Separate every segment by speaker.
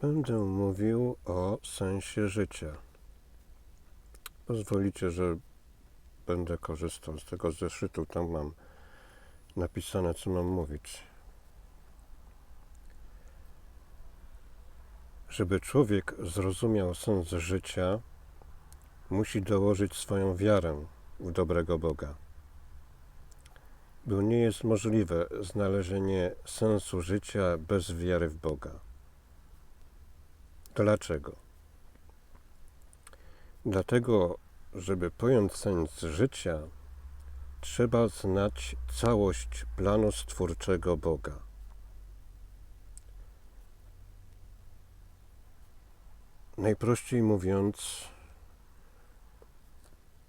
Speaker 1: Będę mówił o sensie życia. Pozwolicie, że będę korzystał z tego zeszytu. Tam mam napisane, co mam mówić. Żeby człowiek zrozumiał sens życia, musi dołożyć swoją wiarę w dobrego Boga. Bo nie jest możliwe znalezienie sensu życia bez wiary w Boga. Dlaczego? Dlatego, żeby pojąć sens życia, trzeba znać całość planu stwórczego Boga. Najprościej mówiąc,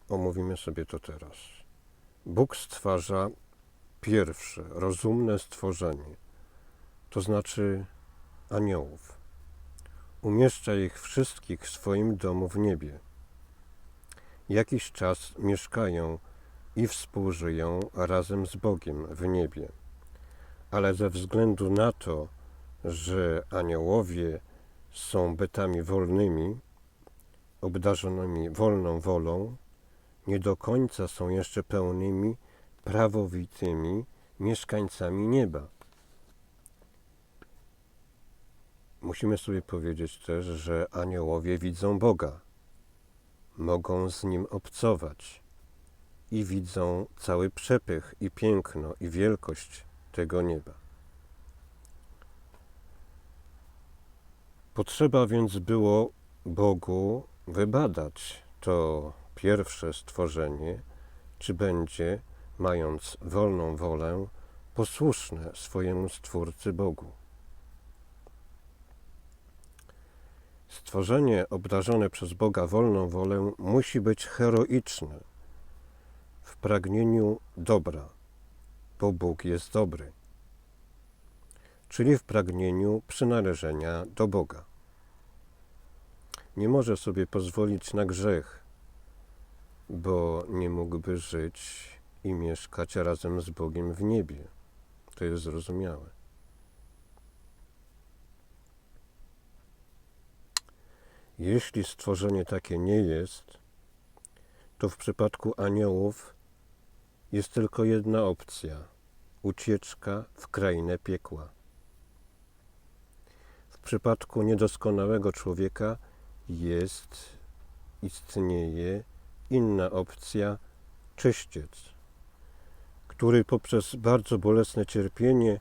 Speaker 1: omówimy sobie to teraz. Bóg stwarza pierwsze, rozumne stworzenie, to znaczy aniołów. Umieszcza ich wszystkich w swoim domu w niebie. Jakiś czas mieszkają i współżyją razem z Bogiem w niebie. Ale ze względu na to, że aniołowie są bytami wolnymi, obdarzonymi wolną wolą, nie do końca są jeszcze pełnymi, prawowitymi mieszkańcami nieba. Musimy sobie powiedzieć też, że aniołowie widzą Boga, mogą z Nim obcować i widzą cały przepych i piękno i wielkość tego nieba. Potrzeba więc było Bogu wybadać to pierwsze stworzenie, czy będzie, mając wolną wolę, posłuszne swojemu Stwórcy Bogu. Stworzenie obdarzone przez Boga wolną wolę musi być heroiczne w pragnieniu dobra, bo Bóg jest dobry, czyli w pragnieniu przynależenia do Boga. Nie może sobie pozwolić na grzech, bo nie mógłby żyć i mieszkać razem z Bogiem w niebie. To jest zrozumiałe. Jeśli stworzenie takie nie jest, to w przypadku aniołów jest tylko jedna opcja ucieczka w krainę piekła. W przypadku niedoskonałego człowieka jest, istnieje inna opcja czyściec, który poprzez bardzo bolesne cierpienie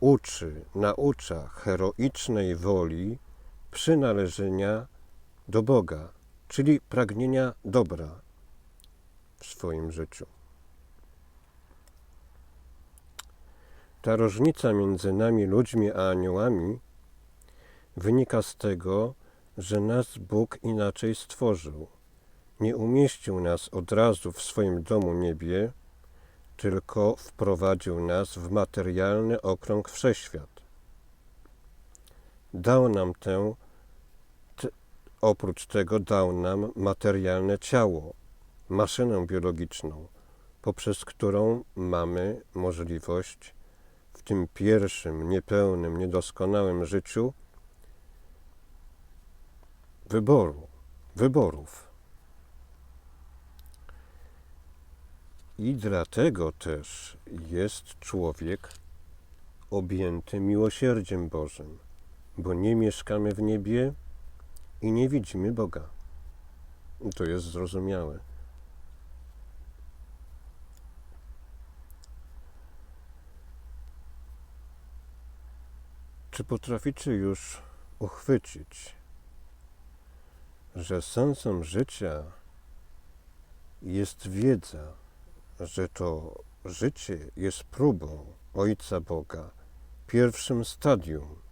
Speaker 1: uczy, naucza heroicznej woli przynależenia do Boga, czyli pragnienia dobra w swoim życiu. Ta różnica między nami, ludźmi, a aniołami wynika z tego, że nas Bóg inaczej stworzył. Nie umieścił nas od razu w swoim domu niebie, tylko wprowadził nas w materialny okrąg wszechświat. Dał nam tę Oprócz tego dał nam materialne ciało, maszynę biologiczną, poprzez którą mamy możliwość w tym pierwszym, niepełnym, niedoskonałym życiu wyboru, wyborów. I dlatego też jest człowiek objęty miłosierdziem Bożym, bo nie mieszkamy w niebie, i nie widzimy Boga. To jest zrozumiałe. Czy potraficie już uchwycić, że sensem życia jest wiedza, że to życie jest próbą Ojca Boga, pierwszym stadium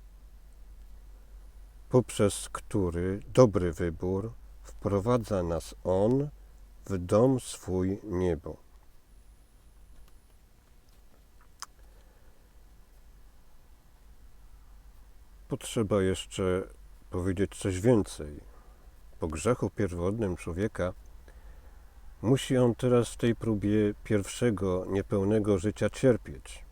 Speaker 1: poprzez który dobry wybór wprowadza nas On w dom swój niebo. Potrzeba jeszcze powiedzieć coś więcej. Po grzechu pierwotnym człowieka musi on teraz w tej próbie pierwszego niepełnego życia cierpieć.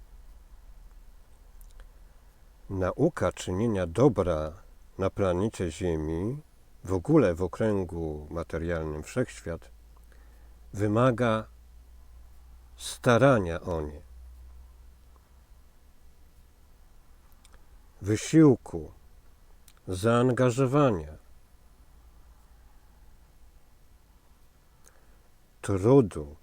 Speaker 1: Nauka czynienia dobra na planicie Ziemi, w ogóle w okręgu materialnym wszechświat, wymaga starania o nie, wysiłku, zaangażowania, trudu.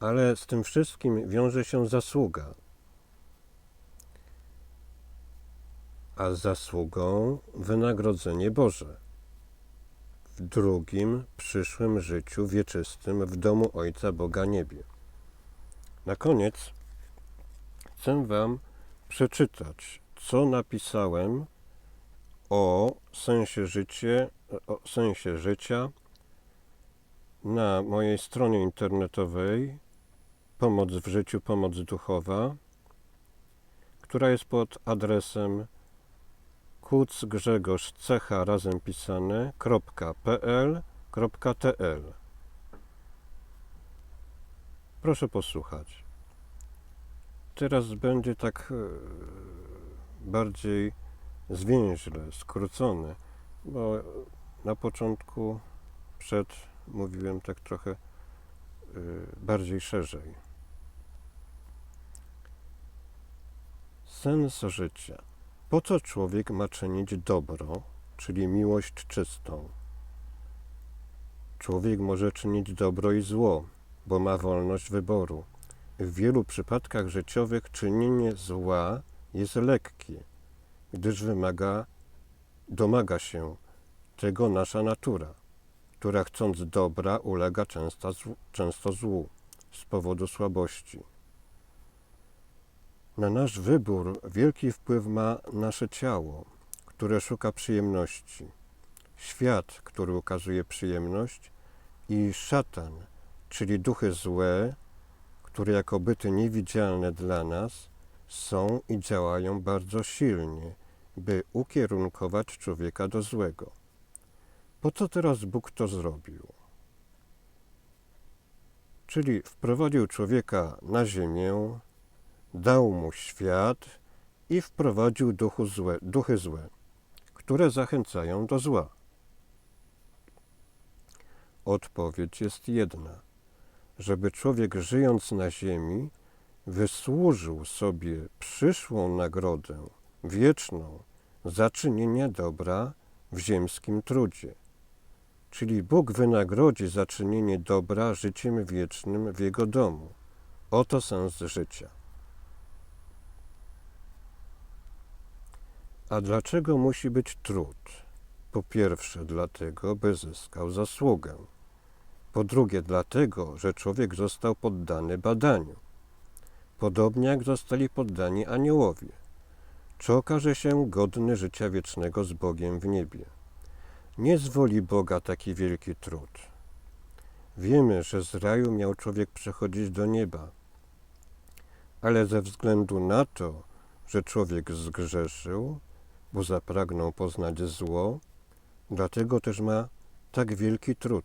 Speaker 1: Ale z tym wszystkim wiąże się zasługa. A zasługą wynagrodzenie Boże w drugim przyszłym życiu wieczystym w domu Ojca Boga Niebie. Na koniec chcę Wam przeczytać, co napisałem o sensie, życie, o sensie życia na mojej stronie internetowej Pomoc w życiu, pomoc duchowa, która jest pod adresem kucgrzegorz.ch razem pisane .pl.tl Proszę posłuchać. Teraz będzie tak e, bardziej zwięźle, skrócone, bo na początku przed mówiłem tak trochę y, bardziej szerzej. Sens życia. Po co człowiek ma czynić dobro, czyli miłość czystą? Człowiek może czynić dobro i zło, bo ma wolność wyboru. W wielu przypadkach życiowych czynienie zła jest lekkie, gdyż wymaga, domaga się tego nasza natura która chcąc dobra ulega często, często złu z powodu słabości. Na nasz wybór wielki wpływ ma nasze ciało, które szuka przyjemności, świat, który ukazuje przyjemność i szatan, czyli duchy złe, które jako byty niewidzialne dla nas są i działają bardzo silnie, by ukierunkować człowieka do złego. Po co teraz Bóg to zrobił? Czyli wprowadził człowieka na ziemię, dał mu świat i wprowadził duchu złe, duchy złe, które zachęcają do zła. Odpowiedź jest jedna: żeby człowiek żyjąc na ziemi wysłużył sobie przyszłą nagrodę wieczną za czynienie dobra w ziemskim trudzie. Czyli Bóg wynagrodzi za czynienie dobra życiem wiecznym w Jego domu. Oto sens życia. A dlaczego musi być trud? Po pierwsze, dlatego, by zyskał zasługę. Po drugie, dlatego, że człowiek został poddany badaniu. Podobnie jak zostali poddani aniołowie. Czy okaże się godny życia wiecznego z Bogiem w niebie? Nie z woli Boga taki wielki trud. Wiemy, że z raju miał człowiek przechodzić do nieba, ale ze względu na to, że człowiek zgrzeszył, bo zapragnął poznać zło, dlatego też ma tak wielki trud.